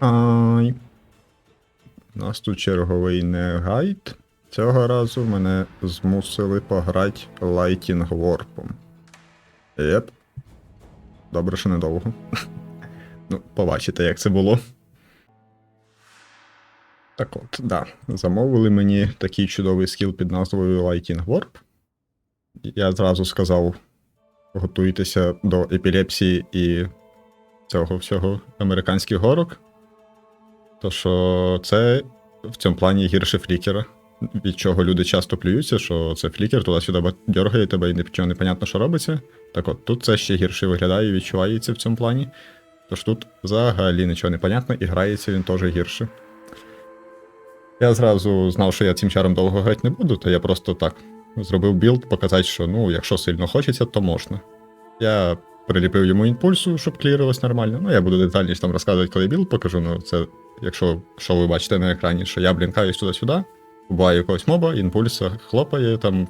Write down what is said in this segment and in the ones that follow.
Ай. У нас тут черговий не гайд. Цього разу мене змусили пограти Lighting Warpом. Єп. Добре, що недовго. ну, побачите, як це було. Так от, да. Замовили мені такий чудовий скіл під назвою Lighting Warp. Я зразу сказав: готуйтеся до епілепсії і цього всього американський горок. То що це в цьому плані гірше флікера, від чого люди часто плюються, що це флікер, туди-сюди дергає тебе і нічого не понятно, що робиться. Так от тут це ще гірше виглядає і відчувається в цьому плані. Тож тут взагалі нічого не понятно, і грається він теж гірше. Я зразу знав, що я цим чаром довго грати не буду, то я просто так зробив білд, показати, що ну, якщо сильно хочеться, то можна. Я приліпив йому імпульсу, щоб клірилось нормально. Ну, я буду детальніше там розказувати, коли білд покажу, ну це якщо що ви бачите на екрані, що я блінкаюсь туди-сюди, вбиваю якогось моба, імпульса хлопає, там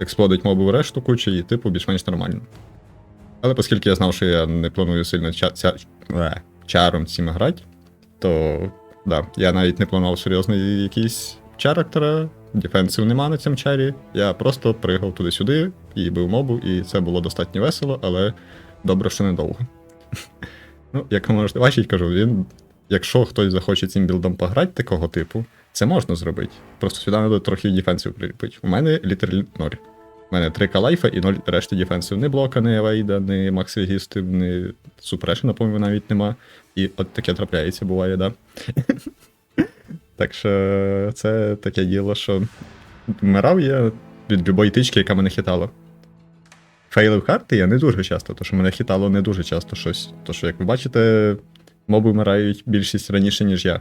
експлодить мобу в решту кучі, і типу більш-менш нормально. Але оскільки я знав, що я не планую сильно ча ця е, чаром цим грати, то да, я навіть не планував серйозний якийсь чарактера, дефенсів нема на цьому чарі. Я просто пригав туди-сюди і бив мобу, і це було достатньо весело, але добре, що недовго. Ну, як ви можете бачити, кажу, він Якщо хтось захоче цим білдом пограти такого типу, це можна зробити. Просто сюди треба трохи дефенсів приліпити. У мене літераль 0. У мене 3 калайфа і 0 решти дефенсів. Ні блока, ні Авейда, ні Максвігісти, ні Супреші, напевно, навіть нема. І от таке трапляється, буває, да. Так що е, це таке діло, що вмирав я від любої тички, яка мене хитала. Фейлив карти я не дуже часто, тому що мене хитало не дуже часто щось. То що, як ви бачите, моби вмирають більшість раніше, ніж я.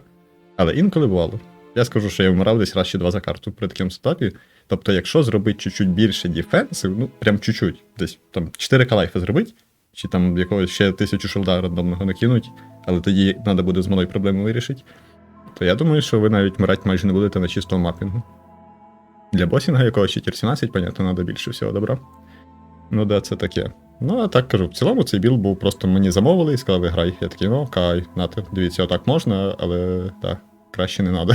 Але інколи бувало. Я скажу, що я вмирав десь раз чи два за карту при такому сетапі. Тобто, якщо зробити чуть-чуть більше дефенсів, ну прям чуть-чуть, десь там 4 калайфи зробити, чи там якогось ще тисячу шилда рандомного накинуть, але тоді треба буде з малої проблеми вирішити, то я думаю, що ви навіть вмирати майже не будете на чистому мапінгу. Для босінга якого чи 17, понятно, треба більше всього добра. Ну да, це таке. Ну, а так кажу, в цілому цей біл був просто мені замовили і сказали, грай. Я такий, ну кай, нате, дивіться, отак можна, але так, краще не надо.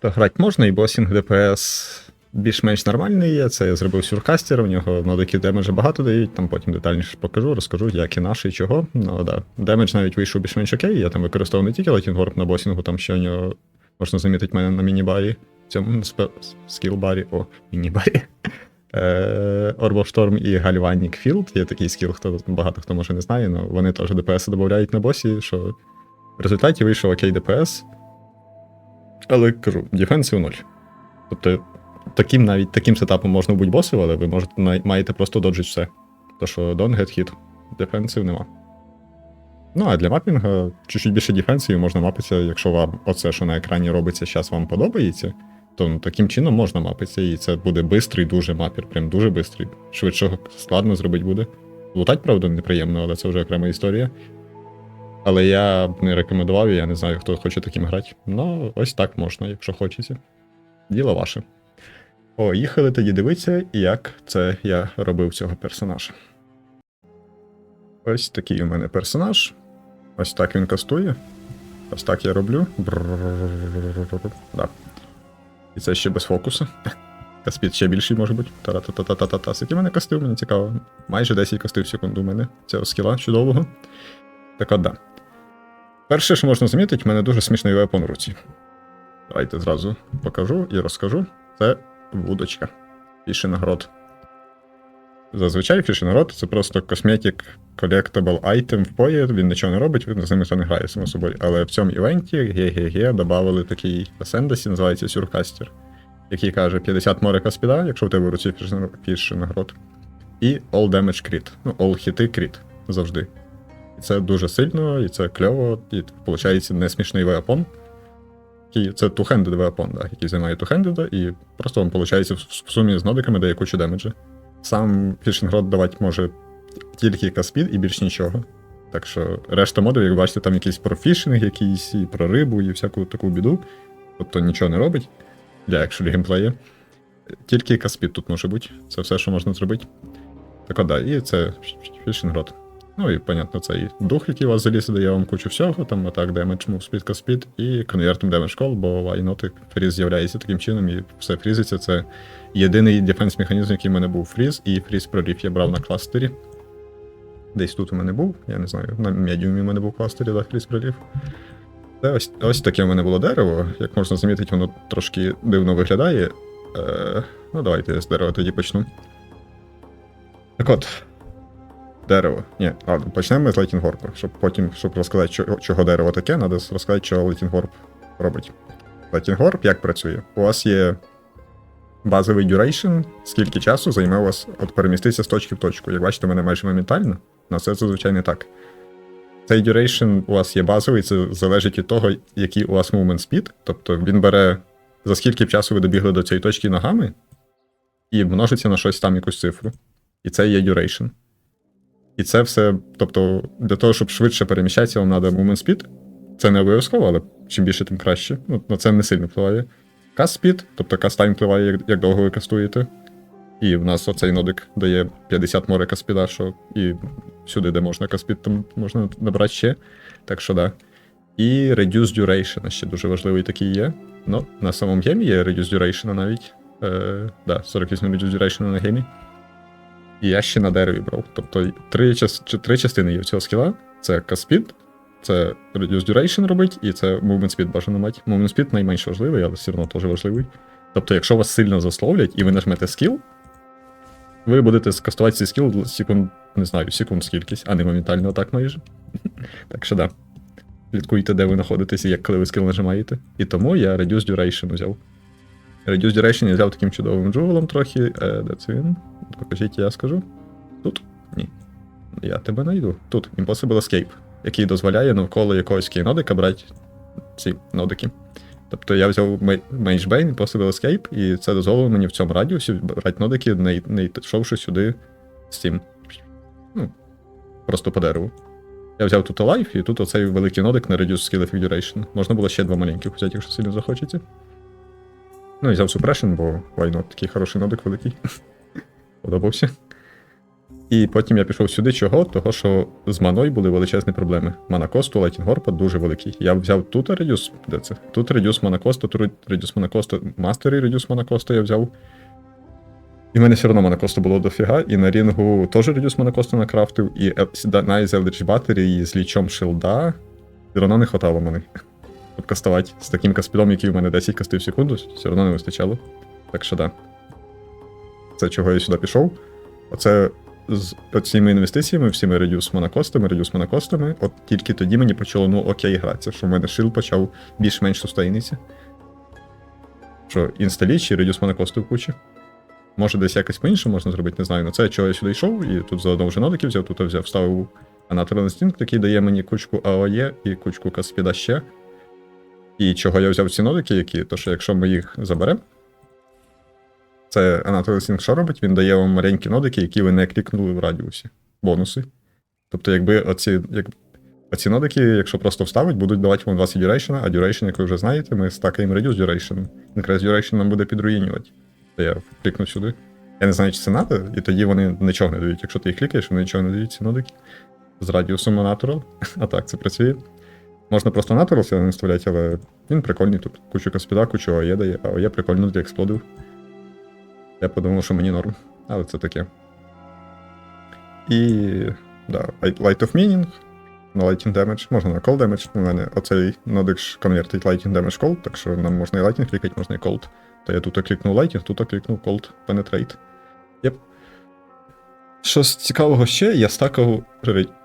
То грати можна, і босінг ДПС більш-менш нормальний є. Це я зробив сюркастер, у нього модики демеджа багато дають, там потім детальніше покажу, розкажу, як і наш, і чого. Ну да. Демедж навіть вийшов більш-менш окей, я там використовував не тільки латінворп на босінгу, там ще у нього можна замітити мене на міні-барі. В цьому скіл-барі, о, міні-барі. Е, Орбошторм і Гальванік Філд. Є такий скіл, хто багато хто може не знає, але вони теж ДПС додають на босі, що в результаті вийшов окей ДПС. Але кажу, дефенсів 0. Тобто, таким навіть таким сетапом можна бути босів, але ви можете маєте просто доджить все. То що don't get hit. Дефенсів нема. Ну, а для мапінга чуть-чуть більше дефенсів можна мапитися, якщо вам оце, що на екрані робиться, зараз вам подобається. Тобто таким чином можна мапитися, і це буде бистрий, дуже мапір, прям дуже бистрий. Швидшого складно зробити буде. Лутать, правда, неприємно, але це вже окрема історія. Але я б не рекомендував, я не знаю, хто хоче таким грати. Ну, ось так можна, якщо хочеться. Діло ваше. О, їхали тоді дивитися, як це я робив цього персонажа. Ось такий у мене персонаж. Ось так він кастує. Ось так я роблю. Да. І це ще без фокусу. Каспід ще більший може бути. Та-та-та-та-та-та. Скільки мене кастив, мені цікаво. Майже 10 кастив в секунду у мене. Цього скіла чудового. Так от да. Перше, що можна замітити, в мене дуже смішний вепон в руці. Давайте зразу покажу і розкажу. Це вудочка. Більше нагород. Зазвичай фішинг-грот це просто косметик collectible item в пої, він нічого не робить, він з ним ніхто не грає, само собою. Але в цьому івенті ГГГ додали такий Ascendancy, називається Сюркастер, який каже 50 морика спіда, якщо в тебе в руці фішинг-грот. І All Damage Crit. Ну, All хіти Crit завжди. І це дуже сильно, і це кльово, і виходить не смішний веапон. Це two-handed веапон, да, який займає two-handed, і просто він виходить в сумі з нодиками дає кучу демеджа. Сам фішинг-рот давати може тільки каспід і більш нічого. Так що решта модів, як бачите, там якийсь про фішинг, якийсь і про рибу, і всяку таку біду. Тобто нічого не робить для екшелі геймплею. Тільки каспід тут може бути. Це все, що можна зробити. Так да, і це фішинг-рот. Ну і, понятно, цей дух, який у вас заліз, дає вам кучу всього, там атак, демедж, мов спід, каспід, і конвертом демедж кол, бо вайноти фріз з'являється таким чином, і все фрізиться. Це єдиний дефенс механізм, який в мене був фріз, і фріз прорів я брав на кластері. Десь тут у мене був, я не знаю, на медіумі у мене був кластері, да, фріз прорів. Це ось, ось таке в мене було дерево. Як можна замітити, воно трошки дивно виглядає. Е, ну, давайте я з дерева тоді почну. Так от. Дерево. Ні, ладно, почнемо з Lightning щоб потім, щоб розказати, чого, чого дерево таке, треба розказати, що Warp робить. Warp як працює? У вас є базовий duration, скільки часу займе у вас от переміститися з точки в точку. Як бачите, мене майже моментально, на це зазвичай не так. Цей duration у вас є базовий, це залежить від того, який у вас movement speed. Тобто він бере за скільки часу ви добігли до цієї точки ногами, і множиться на щось там якусь цифру. І це є duration. І це все, тобто, для того, щоб швидше переміщатися, вам треба movement speed. Це не обов'язково, але чим більше, тим краще. Ну, на це не сильно впливає. Cast speed, тобто cast time впливає, як, як довго ви кастуєте. І в нас оцей нодик дає 50 море каспіда, що і всюди, де можна каспід, там можна набрати ще. Так що да. І Reduce Duration ще дуже важливий такий є. Ну, на самому гемі є Reduce Duration навіть. Е, да, 48 Reduce Duration на гемі. І я ще на дереві брав. Тобто три, три частини є в цього скіла: це Caspid, це Reduce Duration робить, і це Movement Speed бажано мати. Movement Speed найменш важливий, але все одно теж важливий. Тобто, якщо вас сильно засловлять і ви нажмете скіл, ви будете скастувати цей скіл секунд, не знаю, секунд скількись, а не моментально так майже. Так що да. Слідкуйте, де ви знаходитесь і як коли ви скіл нажимаєте. І тому я Reduce Duration взяв. Reduce Duration я взяв таким чудовим джувелом трохи. Е, де це він? Покажіть, я скажу. Тут? Ні. Я тебе знайду. Тут Impossible Escape, який дозволяє навколо якогось кейнодика брати ці нодики. Тобто я взяв Mage Bane, Impossible Escape, і це дозволило мені в цьому радіусі брати нодики, не, не йшовши сюди з цим. Ну, просто по дереву. Я взяв тут Alive, і тут оцей великий нодик на Reduce Skill Effect Duration. Можна було ще два маленьких взяти, якщо сильно захочеться. Ну, взяв Suppression, бо not, такий хороший нодик великий. Подобався. І потім я пішов сюди. Чого? Того, що з маною були величезні проблеми. Манакосту, Лайтінгорпа дуже великий. Я взяв тут редюс. Де це? Тут редюс Манакоста, тут редюс Манакоста, Мастері редюс Манакоста я взяв. І в мене все одно Манакоста було дофіга, і на рінгу теж редюс Манакоста накрафтив, і на Eldritch Battery з лічом шилда. Все одно не хватало мене. Кастувати з таким каспідом, який у мене 10 кастив в секунду, все одно не вистачало. Так що да. Це чого я сюди пішов. Оце з цими інвестиціями, всіми редюс монокостами, редюс монокостами, от тільки тоді мені почало ну окей гратися, що в мене шил почав більш-менш сустейнитися. Що інсталіч і редюс монокости в кучі. Може, десь якось по-іншому можна зробити, не знаю. На це чого я сюди йшов, і тут заодно вже нодики взяв, тут взяв, вставив Anatoral Instinct, який дає мені кучку АОЄ і кучку Каспіда ще. І чого я взяв ці нодики, які, то що якщо ми їх заберемо, це Sync що робить? Він дає вам маленькі нодики, які ви не клікнули в радіусі. Бонуси. Тобто, якби оці, як, оці нодики, якщо просто вставить, будуть давати вам 20 duration, а duration, як ви вже знаєте, ми стакаємо reduce duration. Якраз duration нам буде підруїнювати. То я клікну сюди. Я не знаю, чи це надо, і тоді вони нічого не дають. Якщо ти їх клікаєш, вони нічого не дають ці нодики. З радіусом Natural. А так, це працює. Можна просто Natural сюди не вставляти, але він прикольний тут. Кучу каспіда, кучу АОЄ дає, а АОЄ прикольно для експлодив. Я подумав, що мені норм, але це таке. І. Да, Light of Meaning на Lighting Damage, можна на Cold Damage. У мене оцей нодик ж конвертить Lighting Damage Cold, так що нам можна і Lightning клікати, можна і Cold. То я тут клікнув Lighting, тут клікнув Cold Penetrate. Єп. Щось цікавого ще, я стакав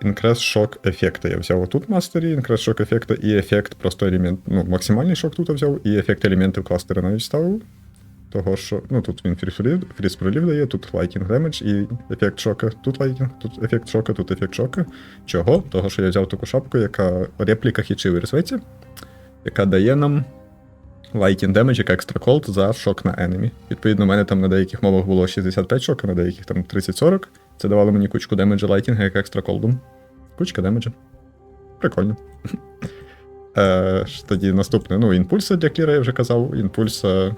Increase Shock ефекти. Я взяв отут мастері, Increase Shock ефекти і ефект просто елемент. Ну, максимальний шок тут взяв, і ефект елементів кластера навіть ставив. Того, що ну тут він фріз пролів дає, тут лайтінг демедж і ефект шока, тут лайтінг, тут ефект шока, тут ефект шока. Чого? Того, що я взяв таку шапку, яка репліка хічивий ресвеці, яка дає нам лайтінг демедж як екстра колд за шок на енемі. Відповідно, у мене там на деяких мовах було 65 шока, на деяких там 30-40. Це давало мені кучку демеджа лайтінга як екстра колдом. Кучка демеджа. Прикольно. Е, Тоді наступне, ну, імпульси для кліра, я вже казав. Імпульса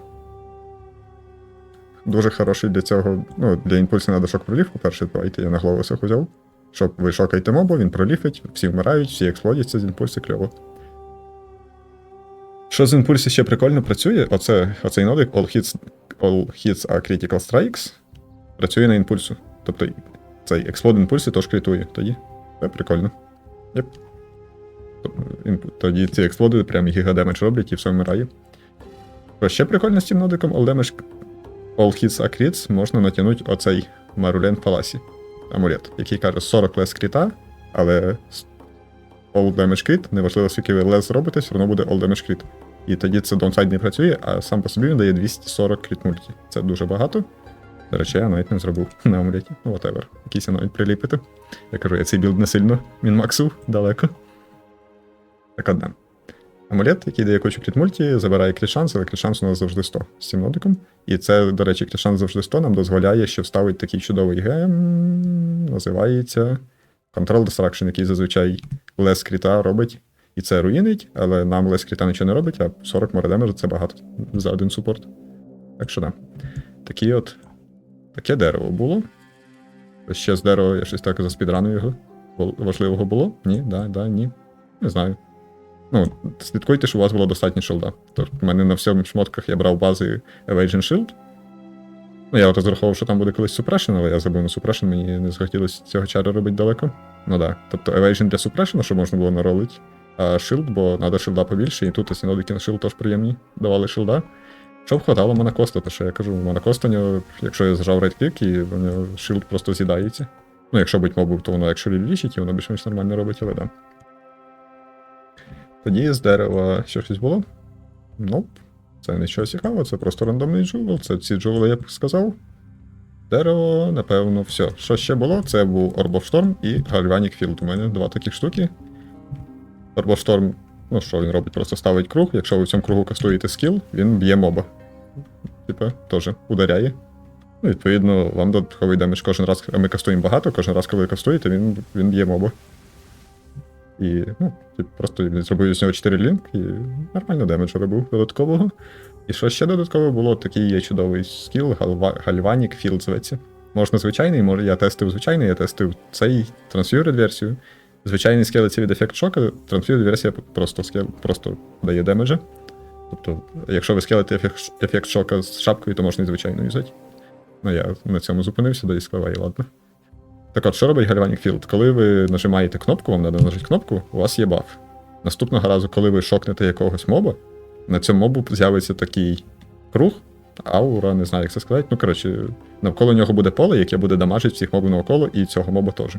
дуже хороший для цього. Ну, для імпульсу треба шок пролів, по-перше, давайте я на голову взяв. Шок, ви шокаєте мобу, він проліфить, всі вмирають, всі експлодяться з імпульсу кльово. Що з імпульсу ще прикольно працює, оце, оцей нодик All Hits, All Hits are Critical Strikes працює на імпульсу. Тобто цей експлод імпульсу теж критує тоді. Це прикольно. Тобто, Тоді ці експлоди прям гігадемедж роблять і все вмирає. Що ще прикольно з цим нодиком, All Damage All Hits are Crits можна натягнути оцей Марулен Паласі амулет, який каже 40 лес кріта, але All Damage Crit, неважливо скільки ви лес зробите, все одно буде All Damage Crit. І тоді це донсайд не працює, а сам по собі він дає 240 кріт мульті. Це дуже багато. До речі, я навіть не зробив на амулеті. Ну, whatever. Якийсь навіть приліпити. Я кажу, я цей білд не сильно мінмаксив далеко. Так одна. Амулет, який дає кучу кріт мульті, забирає кріт шанс, але кріт шанс у нас завжди 100 з цим нодиком. І це, до речі, кріт шанс завжди 100 нам дозволяє ще вставити такий чудовий гем. Називається Control Destruction, який зазвичай лес кріта робить. І це руїнить, але нам лес кріта нічого не робить, а 40 моредемежу це багато за один супорт. Так що да. Такі от. Таке дерево було. Ще з дерева я щось так заспідранив його. Важливого було? Ні, да, да, ні. Не знаю. Ну, слідкуйте, щоб у вас було достатньо шилда. Тобто в мене на всьому шмотках я брав бази Evasion Shield. Ну, я розраховував, що там буде колись Suppression, але я забив на Suppression, мені не захотілося цього чару робити далеко. Ну да. Тобто Evasion для Suppression, щоб можна було наролити. А Shield, бо треба шилда побільше, і тут осінодики на Shield теж приємні давали шилда. Щоб хватало монокоста, то що я кажу, монокост у нього, якщо я зажав рейдклік, і у нього шилд просто з'їдається. Ну, якщо бить мобу, то воно якщо лічить, і воно більш-менш нормально робить, але да. Тоді з дерева що щось було? Ноп. Це нічого цікавого, це просто рандомний джувел. Це ці джувели я б сказав. Дерево, напевно, все. Що ще було? Це був Storm і Galvanic Field. У мене два таких штуки. Storm, ну що він робить? Просто ставить круг. Якщо ви в цьому кругу кастуєте скіл, він б'є моба. Типа, теж ударяє. Ну, відповідно, вам додатковий демедж кожен раз, а ми кастуємо багато, кожен раз, коли ви кастуєте, він, він б'є моба. І, ну, типу, просто зробив з нього 4 лінк і нормально демеджу робив додаткового. І що ще додатково було, такий є чудовий скіл, Гальванік Філд зветься. Можна звичайний, може, я тестив звичайний, я тестив цей трансфюред версію. Звичайний скелеці від ефект шока, трансфюред версія просто, скел, просто дає демеджа. Тобто, якщо ви скелите ефект, ефект шока з шапкою, то можна і звичайно юзати. Ну, я на цьому зупинився, і сказав, і ладно. Так от, що робить Galvanic Field? Коли ви нажимаєте кнопку, вам треба нажати кнопку, у вас є баф. Наступного разу, коли ви шокнете якогось моба, на цьому мобу з'явиться такий круг, аура, не знаю, як це сказати. Ну, коротше, навколо нього буде поле, яке буде дамажити всіх мобів навколо, і цього моба теж.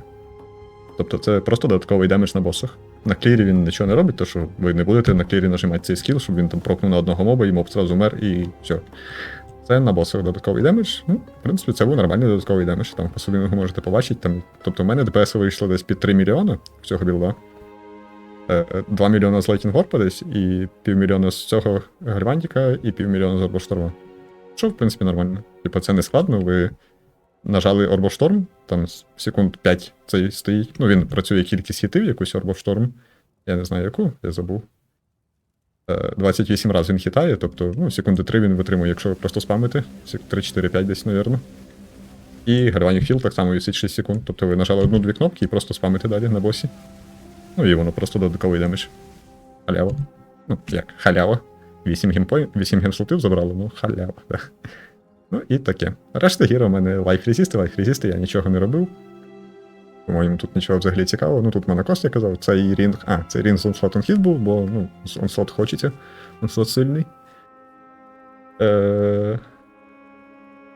Тобто це просто додатковий демедж на босах. На клірі він нічого не робить, то що ви не будете на клірі нажимати цей скіл, щоб він там прокнув на одного моба, і моб зразу мер, і все. Це на босах додатковий демедж. Ну, в принципі, це був нормальний додатковий демедж. Там по собі ви можете побачити. Там, тобто, в мене ДПС вийшло десь під 3 мільйона в цього білда. Е, е, 2 мільйона з Lightning Warp десь, і півмільйона з цього Гальвантіка, і півмільйона з Орбошторма. Що, в принципі, нормально. Типа, це не складно, ви нажали Орбошторм, там секунд 5 цей стоїть. Ну, він працює кількість хітів, якусь Орбошторм. Я не знаю яку, я забув. Е, 28 разів він хитає, тобто, ну, секунди 3 він витримує, якщо просто спамите. 3-4-5 десь, напевно. І Гальванік Філ так само висить 6 секунд. Тобто ви нажали одну-дві кнопки і просто спамите далі на босі. Ну і воно просто додатковий демедж. Халява. Ну, як, халява. 8 геймпой... 8 гемшутів забрало, ну халява, да. Ну і таке. Решта гіра у мене лайф резісти, лайф резісти, я нічого не робив. По-моєму, тут нічого взагалі цікавого. Ну тут мене Кост, я казав, цей рінг. А, цей рінг з онслотом хіт був, бо ну, онслот хочеться. Онслот сильний. Е...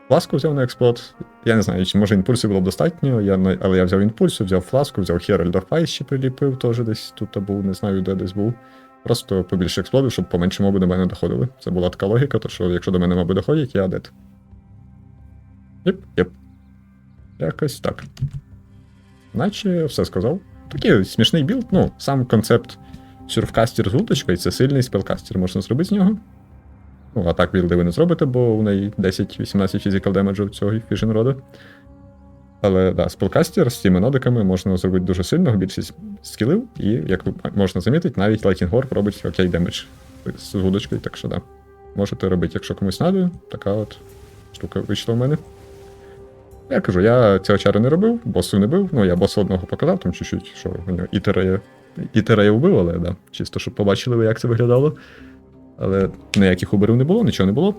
Фласку взяв на експлот. Я не знаю, чи може імпульсів було б достатньо, я, але я взяв імпульсу, взяв фласку, взяв of Ice ще приліпив, теж десь тут був, не знаю, де десь був. Просто побільше експлодів, щоб поменше моби до мене доходили. Це була така логіка, то що якщо до мене моби доходять, я дед. Єп, єп. Якось так. Наче все сказав. Такий смішний білд, ну, сам концепт сюрфкастер з уточкою це сильний спелкастер, можна зробити з нього. Ну, а так білди ви не зробите, бо у неї 10-18 фізикал демеджу цього фішен роду. Але да, спелкастер з цими нодиками можна зробити дуже сильно, більшість скілів, і, як можна замітити, навіть Warp робить окей демедж з вудочкою, так що да. Можете робити, якщо комусь треба, така от штука вийшла в мене. Я кажу, я цього чару не робив, босу не бив. Ну, я босу одного показав, там чуть-чуть, що у нього ітерея, ітерея вбив, але да, чисто, щоб побачили ви, як це виглядало. Але ніяких уберів не було, нічого не було.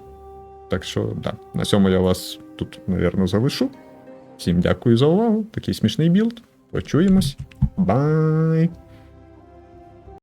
Так що, да, на цьому я вас тут, мабуть, залишу. Всім дякую за увагу. Такий смішний білд. Почуємось. Бай!